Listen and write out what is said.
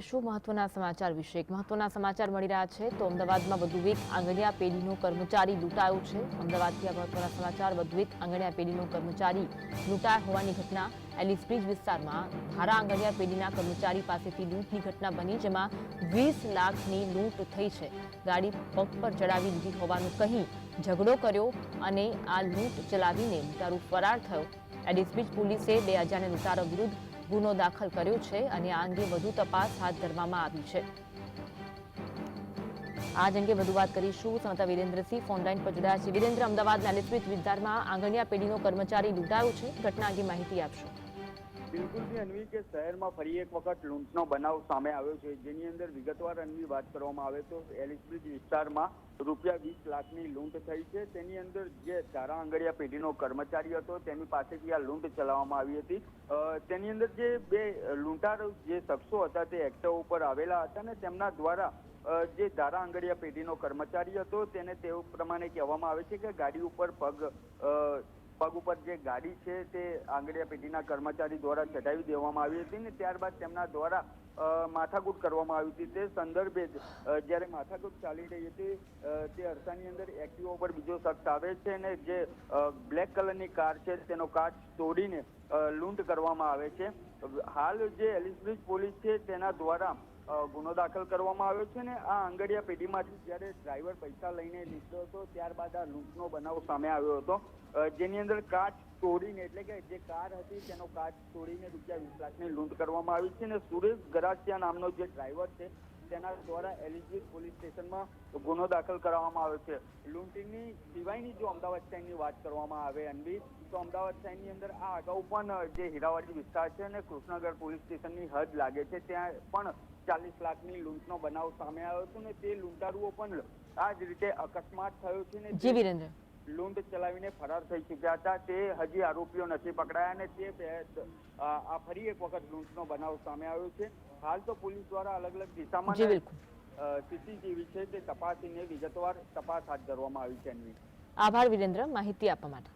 શું મહત્વના સમાચાર વિશે મહત્વના સમાચાર મળી રહ્યા છે. તો અમદાવાદમાં વધુ એક આંગણિયા પેઢીનો કર્મચારી લૂંટાયો છે. અમદાવાદથી આ મહત્વના સમાચાર, વધુ એક આંગણિયા પેઢીનો કર્મચારી લૂંટાયા હોવાની ઘટના એલિસ બ્રિજ વિસ્તારમાં ધારા આંગણિયા પેઢીના કર્મચારી પાસેથી લૂંટની ઘટના બની, જેમાં વીસ લાખની લૂંટ થઈ છે. ગાડી પગ પર ચડાવી દીધી હોવાનું કહી ઝઘડો કર્યો અને આ લૂંટ ચલાવીને લૂંટારૂ ફરાર થયો. એલિસ બ્રિજ પોલીસે બે હજારને લૂંટારો વિરુદ્ધ ગુનો દાખલ કર્યો છે અને આ અંગે વધુ તપાસ હાથ ધરવામાં આવી છે. આ જ અંગે વધુ વાત કરીશું. સંતા વિરેન્દ્રસિંહ ફોનલાઈન પર જોડાયા છે. વિરેન્દ્ર અમદાવાદના બીચ વિસ્તારમાં આંગણિયા પેઢીનો કર્મચારી લૂંટાયો છે. ઘટના અંગે માહિતી આપશો. બિલકુલથી અન્વી, કે શહેરમાં ફરી એક વખત લૂંટનો બનાવ સામે આવ્યો છે. જેની અંદર વિગતવાર અન્વી વાત કરવામાં આવે તો એલિસબ્રિજ વિસ્તારમાં રૂપિયા વીસ લાખની લૂંટ થઈ છે. તેની અંદર જે ધારા આંગળિયા પેઢીનો કર્મચારી હતો, તેની પાસેથી આ લૂંટ ચલાવવામાં આવી હતી. તેની અંદર જે બે લૂંટાર જે શખ્સો હતા તે એક્ટિવા ઉપર આવેલા હતા ને તેમના દ્વારા જે ધારા આંગળિયા પેઢીનો કર્મચારી હતો, તેને તેવું પ્રમાણે કહેવામાં આવે છે કે ગાડી ઉપર પગ પગ ઉપર જે ગાડી છે તે આંગળીયા પેઢીના કર્મચારી દ્વારા ચઢાવી દેવામાં આવી હતી ને ત્યારબાદ તેમના દ્વારા માથાકૂટ કરવામાં આવી હતી. તે સંદર્ભે જ જ્યારે માથાકૂટ ચાલી રહી હતી તે અરસાની અંદર એક્ટિવા ઉપર બીજો શખ્સ આવે છે અને જે બ્લેક કલરની કાર છે, તેનો કાચ તોડીને લૂંટ કરવામાં આવે છે. હાલ જે એલિસબ્રિજ પોલીસ છે તેના દ્વારા ગુનો દાખલ કરવામાં આવ્યો છે ને આ આંગડિયા પેઢીમાંથી જ્યારે ડ્રાઈવર પૈસા લઈને નીકળ્યો હતો, ત્યારબાદ આ લૂંટનો બનાવ સામે આવ્યો હતો. જેની અંદર કાચ તોડીને, એટલે કે જે કાર હતી તેનો કાચ તોડીને રૂપિયા વીસ લાખની લૂંટ કરવામાં આવી છે ને સુરેશ ગરાસિયા નામનો જે ડ્રાઈવર છે તેના દ્વારા એલિજિટ પોલીસ સ્ટેશનમાં ગુનો દાખલ કરવામાં આવ્યો છે. લૂંટીની સિવાયની જો અમદાવાદ શહેરની વાત કરવામાં આવે અનવી તો અમદાવાદ શહેરની અંદર આ અગાઉ પણ જે હીરાવાડી વિસ્તાર છે અને કૃષ્ણનગર પોલીસ સ્ટેશનની હદ લાગે છે ત્યાં પણ ચાલીસ લાખની લૂંટનો બનાવ સામે આવ્યો હતો ને તે લૂંટારુઓ પણ આ જ રીતે અકસ્માત થયો છે ને જી વિરેન્દ્ર. લૂંટ ચલાવીને ફરાર થઈ ચૂક્યા હતા. તે હજી આરોપીઓ નથી પકડાયા અને તે આ ફરી એક વખત લૂંટનો બનાવ સામે આવ્યો છે. હાલ તો પોલીસ દ્વારા અલગ અલગ દિશામાં સીસીટીવી છે તે તપાસીને વિગતવાર તપાસ હાથ ધરવામાં આવી છે આભાર વિરેન્દ્ર. માહિતી આપવા માટે.